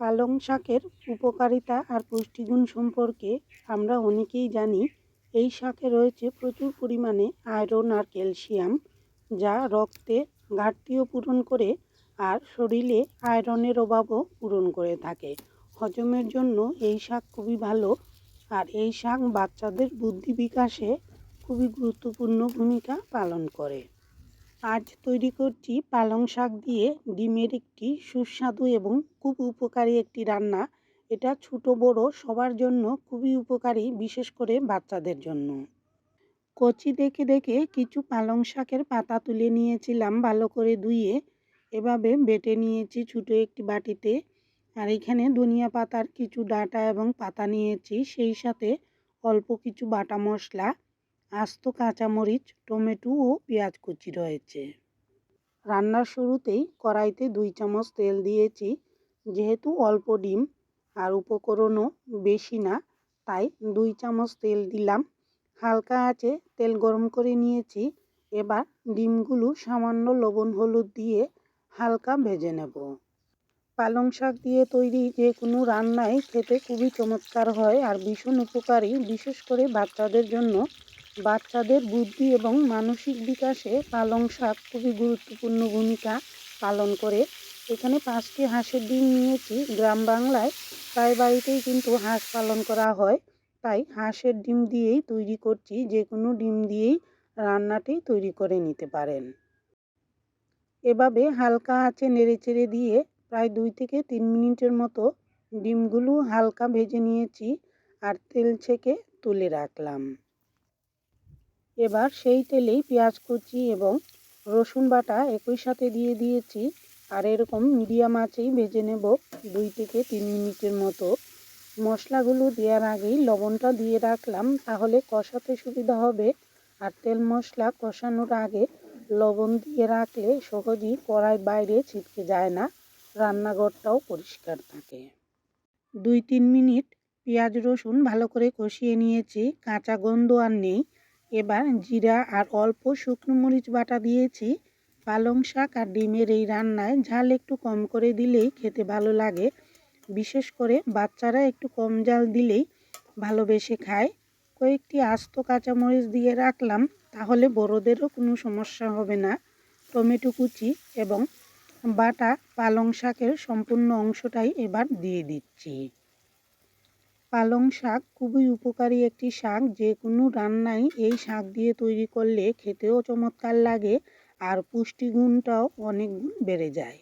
পালং শাকের উপকারিতা আর পুষ্টিগুণ সম্পর্কে আমরা অনেকেই জানি। এই শাকে রয়েছে প্রচুর পরিমাণে আয়রন আর ক্যালসিয়াম, যা রক্তে ঘাটতিও পূরণ করে আর শরীরে আয়রনের অভাবও পূরণ করে থাকে। হজমের জন্য এই শাক খুবই ভালো আর এই শাক বাচ্চাদের বুদ্ধি বিকাশে খুবই গুরুত্বপূর্ণ ভূমিকা পালন করে। আজ তৈরি করছি পালং শাক দিয়ে ডিমের একটি সুস্বাদু এবং খুব উপকারী একটি রান্না। এটা ছোট, বড়, সবার জন্য খুবই উপকারী, বিশেষ করে বাচ্চাদের জন্য। কচি দেখে দেখে কিছু পালং শাকের পাতা তুলে নিয়েছিলাম ভালো করে ধুয়ে। এভাবে বেটে নিয়েছি ছোটো একটি বাটিতে। আর এখানে ধনিয়া পাতার কিছু ডাঁটা এবং পাতা নিয়েছি, সেই সাথে অল্প কিছু বাটা মশলা। আস্ত কাঁচামরিচ, টমেটো ও পেঁয়াজ কুচি রয়েছে। রান্নার শুরুতেই কড়াইতে দুই চামচ তেল দিয়েছি। যেহেতু অল্প ডিম আর উপকরণও বেশি না, তাই দুই চামচ তেল দিলাম। হালকা আছে তেল গরম করে নিয়েছি। এবার ডিমগুলো সামান্য লবণ হলুদ দিয়ে হালকা ভেজে নেব। পালং শাক দিয়ে তৈরি যে কোনো রান্নাই খেতে খুবই চমৎকার হয় আর ভীষণ উপকারী, বিশেষ করে বাচ্চাদের জন্য। বাচ্চাদের বুদ্ধি এবং মানসিক বিকাশে পালং শাক খুবই গুরুত্বপূর্ণ ভূমিকা পালন করে। এখানে পাঁচটি হাঁসের ডিম নিয়েছি। গ্রাম বাংলায় প্রায় বাড়িতেই কিন্তু হাঁস পালন করা হয়। তাই হাঁসের ডিম দিয়েই তৈরি করছি। যে কোনো ডিম দিয়েই রান্নাটি তৈরি করে নিতে পারেন। এভাবে হালকা আঁচে নেড়েচেড়ে দিয়ে প্রায় দুই থেকে তিন মিনিটের মতো ডিমগুলো হালকা ভেজে নিয়েছি আর তেল ছেঁকে তুলে রাখলাম। এবার সেই তেলেই পেঁয়াজ কুচি এবং রসুন বাটা একই সাথে দিয়ে দিয়েছি। আর এরকম মিডিয়াম আঁচেই ভেজে নেব দুই থেকে তিন মিনিটের মতো। মশলাগুলো দেওয়ার আগেই লবণটা দিয়ে রাখলাম, তাহলে কষাতে সুবিধা হবে। আর তেল মশলা কষানোর আগে লবণ দিয়ে রাখলে সহজেই কড়াই বাইরে ছিটকে যায় না, রান্নাঘরটাও পরিষ্কার থাকে। দুই তিন মিনিট পেঁয়াজ রসুন ভালো করে কষিয়ে নিয়েছি, কাঁচা গন্ধ আর নেই। এবার জিরা আর অল্প শুকনো মরিচ বাটা দিয়েছি। পালং শাক আর ডিমের এই রান্নায় ঝাল একটু কম করে দিলেই খেতে ভালো লাগে। বিশেষ করে বাচ্চারা একটু কম জাল দিলেই ভালোবেসে খায়। কয়েকটি আস্ত কাঁচামরিচ দিয়ে রাখলাম, তাহলে বড়োদেরও কোনো সমস্যা হবে না। টমেটো কুচি এবং বাটা পালং শাকের সম্পূর্ণ অংশটাই এবার দিয়ে দিচ্ছি। পালং শাক খুবই উপকারী একটি শাক। যে কোনো রান্নাই এই শাক দিয়ে তৈরি করলে খেতেও চমৎকার লাগে আর পুষ্টিগুণটাও অনেক গুণ বেড়ে যায়।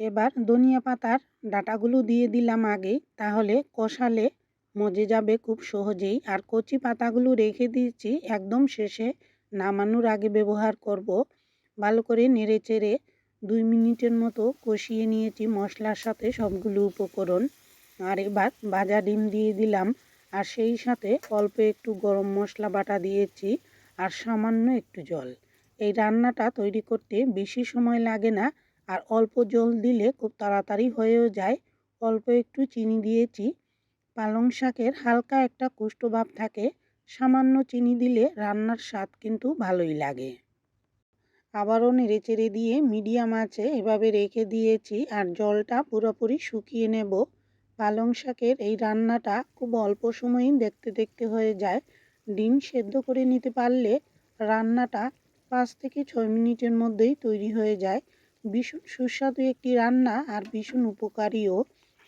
এবার ধনিয়া পাতার ডাটাগুলো দিয়ে দিলাম আগে। তাহলে কষালে মজে যাবে খুব সহজেই। আর কচি পাতাগুলো রেখে দিয়েছি। একদম শেষে নামানোর আগে ব্যবহার করব। ভালো করে নেড়ে চেড়ে দুই মিনিটের মতো কষিয়ে নিয়েছি মশলার সাথে সবগুলো উপকরণ। আর এবার ভাজা ডিম দিয়ে দিলাম। আর সেই সাথে অল্প একটু গরম মশলা বাটা দিয়েছি আর সামান্য একটু জল। এই রান্নাটা তৈরি করতে বেশি সময় লাগে না আর অল্প জল দিলে খুব তাড়াতাড়ি হয়েও যায়। অল্প একটু চিনি দিয়েছি। পালং শাকের হালকা একটা কুষ্ঠভাব থাকে, সামান্য চিনি দিলে রান্নার স্বাদ কিন্তু ভালোই লাগে। আবারও নেড়ে চেড়ে দিয়ে মিডিয়াম আছে এভাবে রেখে দিয়েছি আর জলটা পুরোপুরি শুকিয়ে নেব। পালং শাকের এই রান্নাটা খুব অল্প সময়েই দেখতে দেখতে হয়ে যায়। ডিম সেদ্ধ করে নিতে পারলে রান্নাটা পাঁচ থেকে ছয় মিনিটের মধ্যেই তৈরি হয়ে যায়। ভীষণ সুস্বাদু একটি রান্না আর ভীষণ উপকারীও।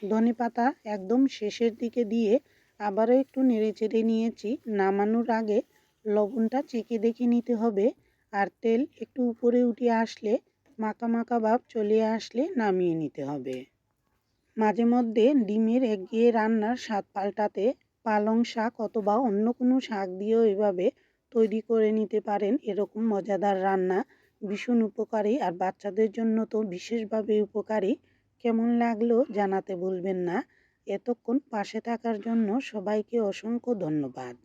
ধনে পাতা একদম শেষের দিকে দিয়ে আবারও একটু নেড়ে চেড়ে নিয়েছি। নামানোর আগে লবণটা চেকে দেখে নিতে হবে আর তেল একটু উপরে উঠে আসলে মাখা মাখা ভাব চলে আসলে নামিয়ে নিতে হবে। মাঝে মধ্যে ডিমের একঘেয়ে রান্নার স্বাদ পাল্টাতে পালং শাক অথবা অন্য কোনো শাক দিয়েও এভাবে তৈরি করে নিতে পারেন এরকম মজাদার রান্না। ভীষণ উপকারী আর বাচ্চাদের জন্য তো বিশেষভাবে উপকারী। কেমন লাগল জানাতে ভুলবেন না। এতক্ষণ পাশে থাকার জন্য সবাইকে অসংখ্য ধন্যবাদ।